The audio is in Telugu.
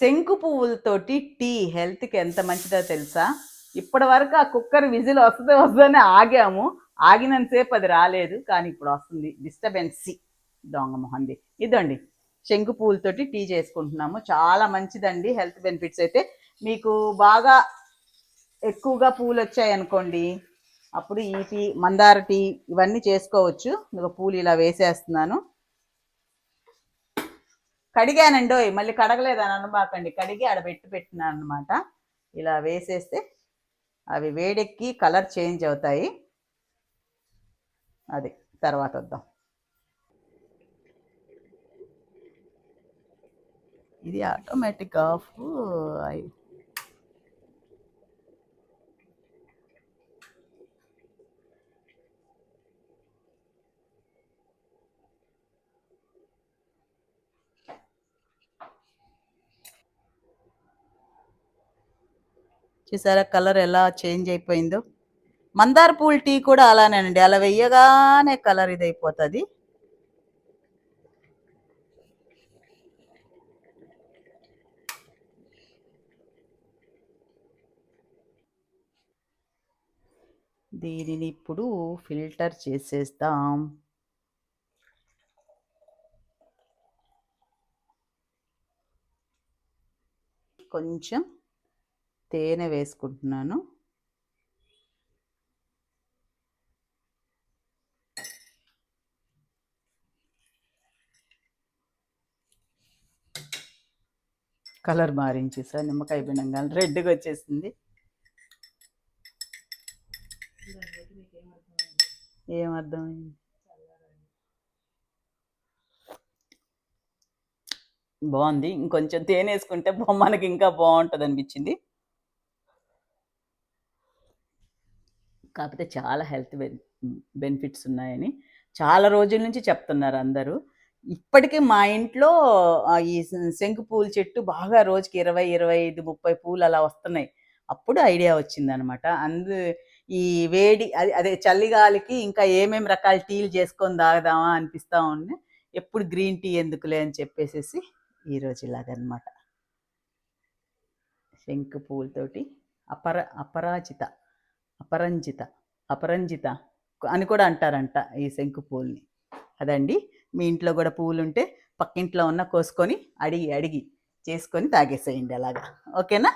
శంకు పువ్వులతోటి టీ హెల్త్కి ఎంత మంచిదో తెలుసా? ఇప్పటి వరకు ఆ కుక్కర్ విజిల్ వస్తుంది వస్తుందని ఆగాము. ఆగినంతసేపు అది రాలేదు కానీ ఇప్పుడు వస్తుంది. డిస్టర్బెన్సీ. దొంగ మొహంది ఇదండి. శంకు పువ్వులతోటి టీ చేసుకుంటున్నాము. చాలా మంచిదండి. హెల్త్ బెనిఫిట్స్ అయితే. మీకు బాగా ఎక్కువగా పూలు వచ్చాయి అనుకోండి. అప్పుడు ఈ టీ మందార టీ ఇవన్నీ చేసుకోవచ్చు. ఇక పూలు ఇలా వేసేస్తున్నాను. కడిగానండి ఓయ్, మళ్ళీ కడగలేదని అనబాకండి కడిగి ఆడ పెట్టి పెట్టినాను అనమాట ఇలా వేసేస్తే అవి వేడెక్కి కలర్ చేంజ్ అవుతాయి. అది తర్వాత వద్దాం. ఇది ఆటోమేటిక్ ఆఫ్ అయి చూసారా కలర్ ఎలా చేంజ్ అయిపోయిందో? మందార పూల టీ కూడా అలానేనండి. అలా వెయ్యగానే కలర్ ఇది అయిపోతుంది దీనిని ఇప్పుడు ఫిల్టర్ చేసేస్తాం. కొంచెం తేనె వేసుకుంటున్నాను. కలర్ మారించి సార్ నిమ్మకాయ బినంగా రెడ్గా వచ్చేసింది. ఏం అర్థమైంది? బాగుంది. ఇంకొంచెం తేనె వేసుకుంటే మనకి ఇంకా బాగుంటుంది అనిపించింది కాకపోతే చాలా హెల్త్ బెనిఫిట్స్ ఉన్నాయని చాలా రోజుల నుంచి చెప్తున్నారు అందరూ. ఇప్పటికీ మా ఇంట్లో ఈ శంకు పూల చెట్టు బాగా రోజుకి ఇరవై ఇరవై ఐదు ముప్పై పూలు అలా వస్తున్నాయి. అప్పుడు ఐడియా వచ్చిందనమాట అందు ఈ వేడి అది అదే చలిగాలికి ఇంకా ఏమేమి రకాల టీలు చేసుకొని తాగదామా అనిపిస్తూ ఉండే ఎప్పుడు గ్రీన్ టీ ఎందుకులే అని చెప్పేసేసి ఈరోజు ఇలాగనమాట శంకు పూలతోటి అపర అపరాజిత. అపరంజిత అపరంజిత అని కూడా అంటారంట ఈ శంకు పూల్ని. అదండి. మీ ఇంట్లో కూడా పువ్వులు ఉంటే పక్కింట్లో ఉన్న కోసుకొని అడిగి అడిగి చేసుకొని తాగేసేయండి అలాగా. ఓకేనా?